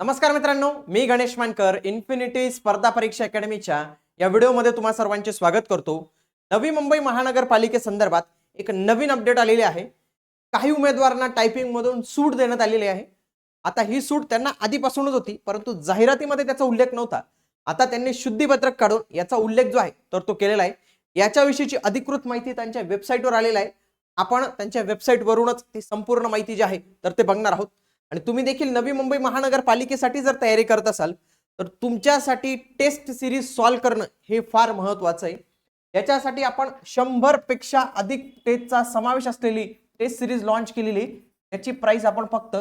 नमस्कार मित्रांनो मी गणेश मानकर इन्फिनिटी स्पर्धा परीक्षा अकॅडमीच्या या व्हिडिओमध्ये तुम्हा सर्वांचे स्वागत करतो. नवी मुंबई महानगरपालिकेसंदर्भात एक नवीन अपडेट आलेली आहे. काही उमेदवारांना टायपिंगमधून सूट देण्यात आलेली आहे. आता ही सूट त्यांना आधीपासूनच होती परंतु जाहिरातीमध्ये त्याचा उल्लेख नव्हता. आता त्यांनी शुद्धीपत्रक काढून याचा उल्लेख जो आहे तर तो केलेला आहे. याच्याविषयीची अधिकृत माहिती त्यांच्या वेबसाईटवर आलेला आहे. आपण त्यांच्या वेबसाईटवरूनच ती संपूर्ण माहिती जी आहे तर ते बघणार आहोत. आणि तुम्ही देखील नवी मुंबई महानगरपालिकेसाठी जर तयारी करत असाल तर तुमच्यासाठी टेस्ट सिरीज सॉल्व करणं हे फार महत्वाचं आहे. याच्यासाठी आपण शंभरपेक्षा अधिक टेस्टचा समावेश असलेली टेस्ट सिरीज लॉन्च केलेली त्याची याची प्राइस आपण फक्त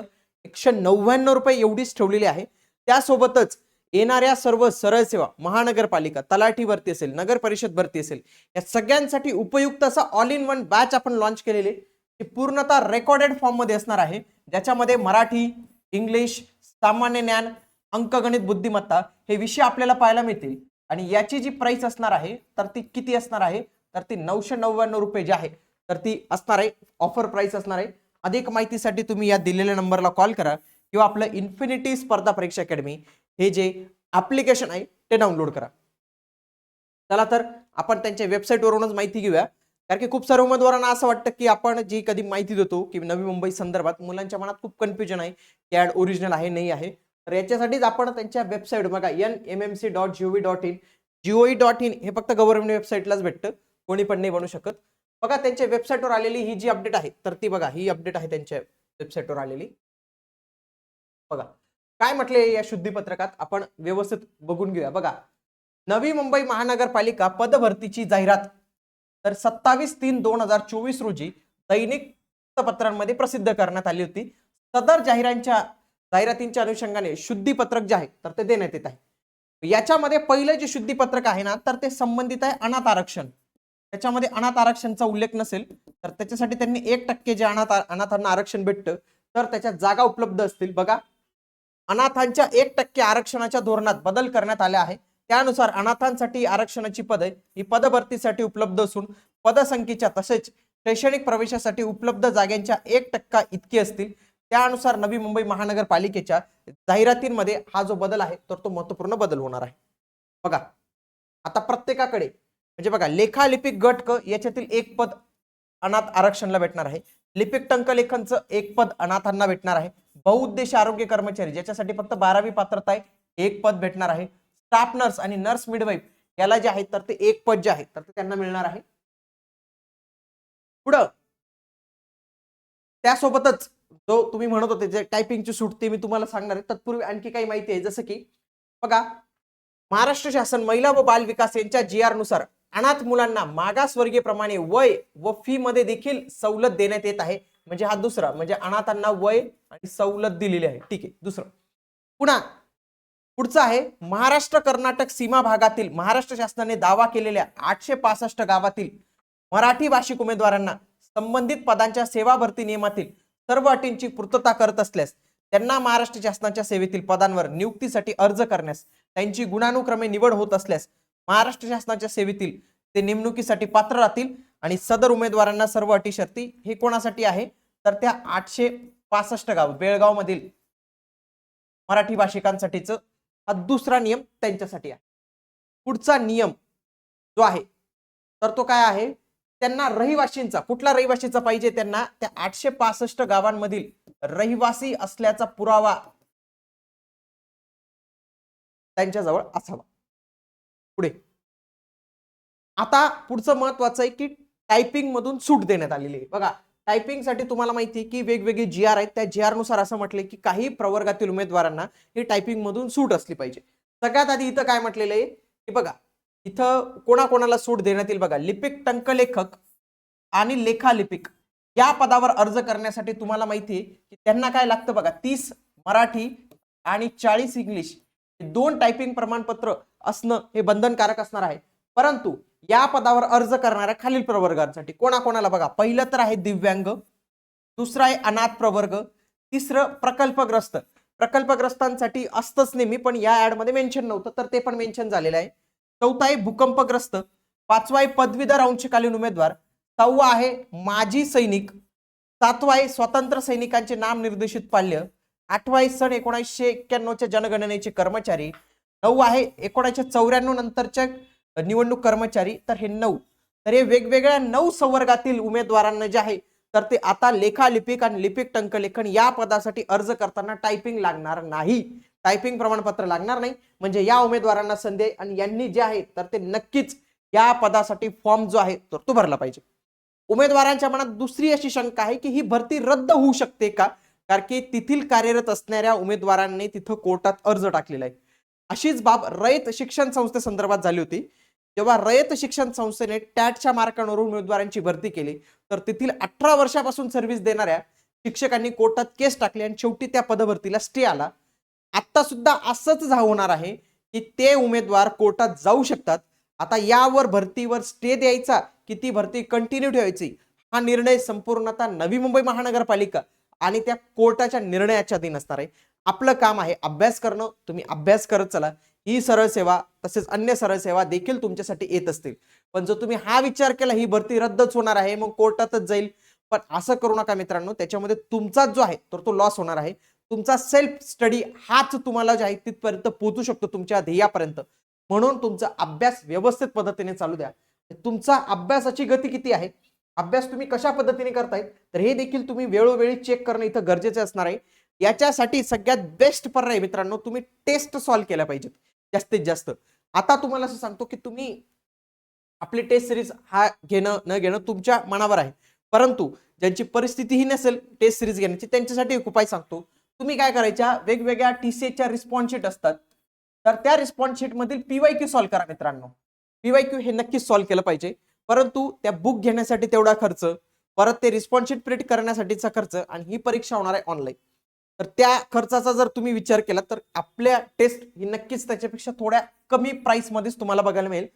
एकशे नव्याण्णव रुपये एवढीच ठेवलेली आहे. त्यासोबतच येणाऱ्या सर्व सरळ सेवा महानगरपालिका तलाठी भरती असेल नगर परिषद भरती असेल या सगळ्यांसाठी उपयुक्त असा ऑल इन वन बॅच आपण लॉन्च केलेले ही पूर्णतः रेकॉर्डेड फॉर्ममध्ये असणार आहे. ज्याच्यामध्ये मराठी इंग्लिश सामान्य ज्ञान अंकगणित बुद्धिमत्ता हे विषय आपल्याला पाहायला मिळतील. आणि याची जी प्राइस असणार आहे तर ती किती असणार आहे? तर ती नऊशे नव्याण्णव रुपये जी आहे तर ती असणार आहे. ऑफर प्राइस असणार आहे. अधिक माहितीसाठी तुम्ही या दिलेल्या नंबरला कॉल करा किंवा आपलं इन्फिनिटी स्पर्धा परीक्षा अकॅडमी हे जे ऍप्लिकेशन आहे ते डाउनलोड करा. चला तर आपण त्यांच्या वेबसाईटवरूनच माहिती घेऊया. कारण की खूप सर्व उमेदवारांना असं वाटतं की आपण जी कधी माहिती देतो की नवी मुंबई संदर्भात मुलांच्या मनात खूप कन्फ्युजन आहे. की ऍड ओरिजिनल आहे नाही आहे. तर याच्यासाठीच आपण त्यांच्या वेबसाईट बघा N M M C dot G O V dot in G O E dot in हे फक्त गव्हर्नमेंट वेबसाईटलाच भेटतं. कोणी पण नाही बनू शकत. बघा त्यांच्या वेबसाईटवर आलेली ही जी अपडेट आहे तर ती बघा ही अपडेट आहे त्यांच्या वेबसाईटवर आलेली. बघा काय म्हटले या शुद्धीपत्रकात आपण व्यवस्थित बघून घेऊया. बघा नवी मुंबई महानगरपालिका पदभरतीची जाहिरात तर सत्तावीस तीन दोन हजार चोवीस रोजी दैनिक वृत्तपत्रांमध्ये प्रसिद्ध करण्यात आली होती. सदर जाहिरांच्या जाहिरातींच्या अनुषंगाने शुद्धीपत्रक जे आहे तर ते देण्यात येत आहे. याच्यामध्ये पहिलं जे शुद्धीपत्रक आहे ना तर ते संबंधित आहे अनाथ आरक्षण. त्याच्यामध्ये अनाथ आरक्षणचा उल्लेख नसेल तर त्याच्यासाठी त्यांनी एक टक्के जे अनाथ अनाथांना आरक्षण भेटतं तर त्याच्या जागा उपलब्ध असतील. बघा अनाथांच्या एक टक्के आरक्षणाच्या धोरणात बदल करण्यात आला आहे. त्यानुसार अनाथांसाठी आरक्षणाची पदे ही पदभरतीसाठी उपलब्ध असून पदसंख्येच्या तसेच शैक्षणिक प्रवेशासाठी उपलब्ध जागांच्या एक टक्का इतकी असतील. त्यानुसार नवी मुंबई महानगरपालिकेच्या जाहिरातींमध्ये हा जो बदल आहे तर तो महत्त्वपूर्ण बदल होणार आहे. बघा आता प्रत्येकाकडे म्हणजे बघा लेखालिपिक गट क याच्यातील एक पद अनाथ आरक्षणला भेटणार आहे. लिपिक टंकलेखनचं एक पद अनाथांना भेटणार आहे. बहुउद्देश आरोग्य कर्मचारी ज्याच्यासाठी फक्त बारावी पात्रता आहे एक पद भेटणार आहे. स्टाफ नर्स आणि नर्स मिडवाईफ याला जे आहेत तर ते एक पद जे आहे तर ते त्यांना मिळणार आहे. पुढं त्यासोबतच जो तुम्ही म्हणत होते जे टायपिंगची सूट ते मी तुम्हाला सांगणार आहे. तत्पूर्वी आणखी काही माहिती आहे जसं की बघा महाराष्ट्र शासन महिला व बाल विकास यांच्या जी आरनुसार अनाथ मुलांना मागासवर्गीय प्रमाणे वय व फी मध्ये देखील सवलत देण्यात येत आहे. म्हणजे हा दुसरा म्हणजे अनाथांना वय आणि सवलत दिलेली आहे. ठीक आहे दुसरं. पुन्हा पुढचं आहे महाराष्ट्र कर्नाटक सीमा भागातील महाराष्ट्र शासनाने दावा केलेल्या आठशे पासष्ट गावातील मराठी भाषिक उमेदवारांना संबंधित पदांच्या सेवा भरती नियमातील सर्व अटींची पूर्तता करत असल्यास त्यांना महाराष्ट्र शासनाच्या सेवेतील पदांवर नियुक्तीसाठी अर्ज करण्यास त्यांची गुणानुक्रमे निवड होत असल्यास महाराष्ट्र शासनाच्या सेवेतील ते नेमणुकीसाठी पात्र राहतील आणि सदर उमेदवारांना सर्व अटी शर्ती हे कोणासाठी आहे? तर त्या आठशे पासष्ट गाव बेळगाव मधील मराठी भाषिकांसाठीचं हा दुसरा नियम त्यांच्यासाठी आहे. पुढचा नियम जो आहे तर तो काय आहे? त्यांना रहिवाशींचा कुठला रहिवाशीचा पाहिजे त्यांना? त्या आठशे पासष्ट गावांमधील रहिवासी असल्याचा पुरावा त्यांच्याजवळ असावा. पुढे. आता पुढचं महत्वाचं आहे की टायपिंग मधून सूट देण्यात आलेली आहे. बघा टायपिंगसाठी तुम्हाला माहिती आहे की वेगवेगळे जी आर आहेत. त्या जी आरनुसार असं म्हटलंय की काही प्रवर्गातील उमेदवारांना ही टायपिंगमधून सूट असली पाहिजे. सगळ्यात आधी इथं काय म्हटलेलं आहे? की बघा इथं कोणाकोणाला सूट देण्यात येईल बघा. लिपिक टंकलेखक आणि लेखालिपिक या पदावर अर्ज करण्यासाठी तुम्हाला माहिती आहे की त्यांना काय लागतं बघा? तीस मराठी आणि चाळीस इंग्लिश हे दोन टायपिंग प्रमाणपत्र असणं हे बंधनकारक असणार आहे. परंतु या पदावर अर्ज करणाऱ्या खालील प्रवर्गांसाठी कोणाकोणाला बघा पहिलं तर आहे दिव्यांग दुसरं आहे अनाथ प्रवर्ग तिसरं प्रकल्पग्रस्त. प्रकल्पग्रस्तांसाठी असतंच नेहमी पण या ॲडमध्ये मेन्शन नव्हतं तर ते पण मेन्शन झालेलं आहे. चौथा आहे भूकंपग्रस्त पाचवा आहे पदवीधर अंशकालीन उमेदवार सहावा आहे माजी सैनिक सातवा आहे स्वतंत्र सैनिकांचे नाम निर्देशित पाल्य आठवा आहे सन एकोणीसशे एक्क्याण्णवच्या जनगणनेचे कर्मचारी नऊ आहे एकोणीसशे चौऱ्याण्णव नंतरच्या निवडणूक कर्मचारी तर हे नऊ. तर हे वेगवेगळ्या नऊ संवर्गातील उमेदवारांना जे आहे तर ते आता लेखालिपिक आणि लिपिक टंकलेखन या पदासाठी अर्ज करताना टायपिंग लागणार नाही. टायपिंग प्रमाणपत्र लागणार नाही. म्हणजे या उमेदवारांना संधी आहे आणि यांनी जे आहे तर ते नक्कीच या पदासाठी फॉर्म जो आहे तर तो भरला पाहिजे. उमेदवारांच्या मनात दुसरी अशी शंका आहे की ही भरती रद्द होऊ शकते का? कारण की तेथील कार्यरत असणाऱ्या उमेदवारांनी तिथं कोर्टात अर्ज टाकलेला आहे. अशीच बाब रयत शिक्षण संस्थेसंदर्भात झाली होती. जेव्हा रयत शिक्षण संस्थेने टॅटच्या मार्कांवरून उमेदवारांची भरती केली तर तेथील अठरा वर्षापासून सर्व्हिस देणाऱ्या शिक्षकांनी कोर्टात केस टाकली आणि शेवटी त्या पदभरतीला स्टे आला. आता सुद्धा असंच झा- होणार आहे की ते उमेदवार कोर्टात जाऊ शकतात. आता यावर भरतीवर स्टे द्यायचा की ती भरती कंटिन्यू ठेवायची हा निर्णय संपूर्णतः नवी मुंबई महानगरपालिका आणि त्या कोर्टाच्या निर्णयाच्या अधीन असणार आहे. आपलं काम आहे अभ्यास करणं तुम्ही अभ्यास करत चला. ही सरळ सेवा तसेच अन्य सरळ सेवा देखील तुमच्यासाठी येत असतील. पण जर तुम्ही हा विचार केला ही भरती रद्दच होणार आहे मग कोर्टातच जाईल. पण असं करू नका मित्रांनो त्याच्यामध्ये तुमचा जो आहे तर तो लॉस होणार आहे. तुमचा सेल्फ स्टडी हाच तुम्हाला जे आहे तिथपर्यंत पोहोचू शकतो तुमच्या ध्येयापर्यंत. म्हणून तुमचा अभ्यास व्यवस्थित पद्धतीने चालू द्या. तुमचा अभ्यासाची गती किती आहे? अभ्यास तुम्ही कशा पद्धतीने करताय? तर हे देखील तुम्ही वेळोवेळी चेक करणं इथं गरजेचं असणार आहे. याच्यासाठी सगळ्यात बेस्ट पर्याय मित्रांनो तुम्ही टेस्ट सॉल्व्ह केल्या पाहिजेत. जास्तीत जास्त. आता तुम्हाला असं सांगतो की तुम्ही आपली टेस्ट सिरीज हा घेणं न घेणं तुमच्या मनावर आहे. परंतु ज्यांची परिस्थितीही नसेल टेस्ट सिरीज घेण्याची त्यांच्यासाठी एक उपाय सांगतो. तुम्ही काय करायच्या वेगवेगळ्या टीसीएच्या रिस्पॉन्स शीट असतात. तर त्या रिस्पॉन्स शीट मधील पीवाय क्यू सॉल्व्ह करा मित्रांनो. पीवाय क्यू हे नक्कीच सॉल्व्ह केलं पाहिजे. परंतु त्या बुक घेण्यासाठी तेवढा खर्च परत ते रिस्पॉन्स शीट प्रिंट करण्यासाठीचा खर्च आणि ही परीक्षा होणार आहे ऑनलाईन तर त्या खर्चाचा जर तुम्ही विचार केला तर आपल्या टेस्ट ही नक्कीच त्याच्यापेक्षा थोड्या कमी प्राईसमध्येच तुम्हाला बघायला मिळेल.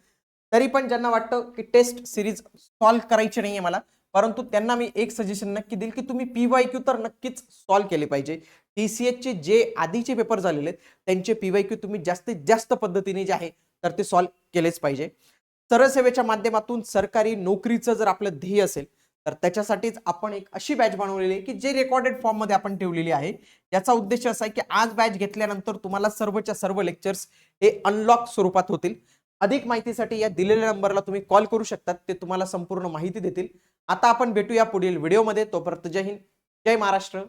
तरी पण ज्यांना वाटतं की टेस्ट सिरीज सॉल्व्ह करायची नाहीये मला परंतु त्यांना मी एक सजेशन नक्की देईल की तुम्ही पी वाय क्यू तर नक्कीच सॉल्व्ह केले पाहिजे. टी सी चे जे आधीचे पेपर झालेले आहेत त्यांचे पी वाय क्यू तुम्ही जास्तीत जास्त पद्धतीने जे आहे तर ते सॉल्व्ह केलेच पाहिजे. सरळ सेवेच्या माध्यमातून सरकारी नोकरीचं जर आपलं ध्येय असेल तर त्याच्यासाठीच आपण एक अशी बॅच बनवलेली आहे की जे रेकॉर्डेड फॉर्ममध्ये आपण ठेवलेली आहे. याचा उद्देश असा आहे की आज बॅच घेतल्यानंतर तुम्हाला सर्वच्या सर्व लेक्चर्स हे अनलॉक स्वरूपात होतील. अधिक माहितीसाठी या दिलेल्या नंबरला तुम्ही कॉल करू शकतात. ते तुम्हाला संपूर्ण माहिती देतील. आता आपण भेटूया पुढील व्हिडिओमध्ये तोपर्यंत जय हिंद. जय महाराष्ट्र.